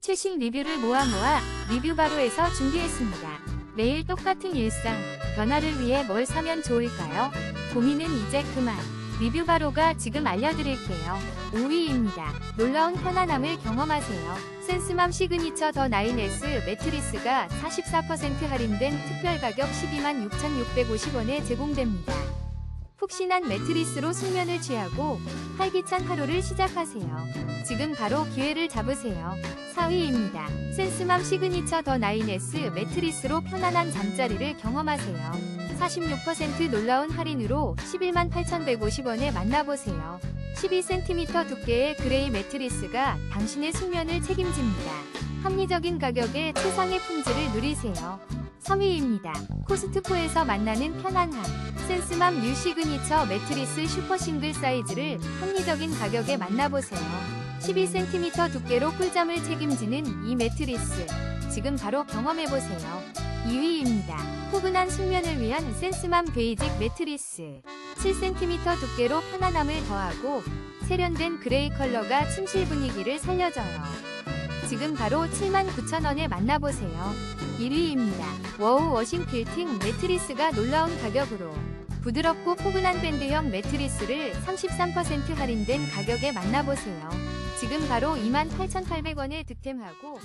최신 리뷰를 모아 모아 리뷰 바로에서 준비했습니다. 매일 똑같은 일상, 변화를 위해 뭘 사면 좋을까요? 고민은 이제 그만. 리뷰 바로가 지금 알려드릴게요. 5위입니다. 놀라운 편안함을 경험하세요. 센스맘 시그니처 더 9S 매트리스가 44% 할인된 특별 가격 12만 6,650원에 제공됩니다. 푹신한 매트리스로 숙면을 취하고 활기찬 하루를 시작하세요. 지금 바로 기회를 잡으세요. 4위입니다. 센스맘 시그니처 더 9S 매트리스로 편안한 잠자리를 경험하세요. 46% 놀라운 할인으로 11만 8,150원에 만나보세요. 12cm 두께의 그레이 매트리스가 당신의 숙면을 책임집니다. 합리적인 가격에 최상의 품질을 누리세요. 3위입니다. 코스트코에서 만나는 편안함. 센스맘 뉴 시그니처 매트리스 슈퍼 싱글 사이즈를 합리적인 가격에 만나보세요. 12cm 두께로 꿀잠을 책임지는 이 매트리스. 지금 바로 경험해보세요. 2위입니다. 포근한 숙면을 위한 센스맘 베이직 매트리스. 7cm 두께로 편안함을 더하고 세련된 그레이 컬러가 침실 분위기를 살려줘요. 지금 바로 79,000원에 만나보세요. 1위입니다. 워우 워싱 필팅 매트리스가 놀라운 가격으로 부드럽고 포근한 밴드형 매트리스를 33% 할인된 가격에 만나보세요. 지금 바로 28,800원에 득템하고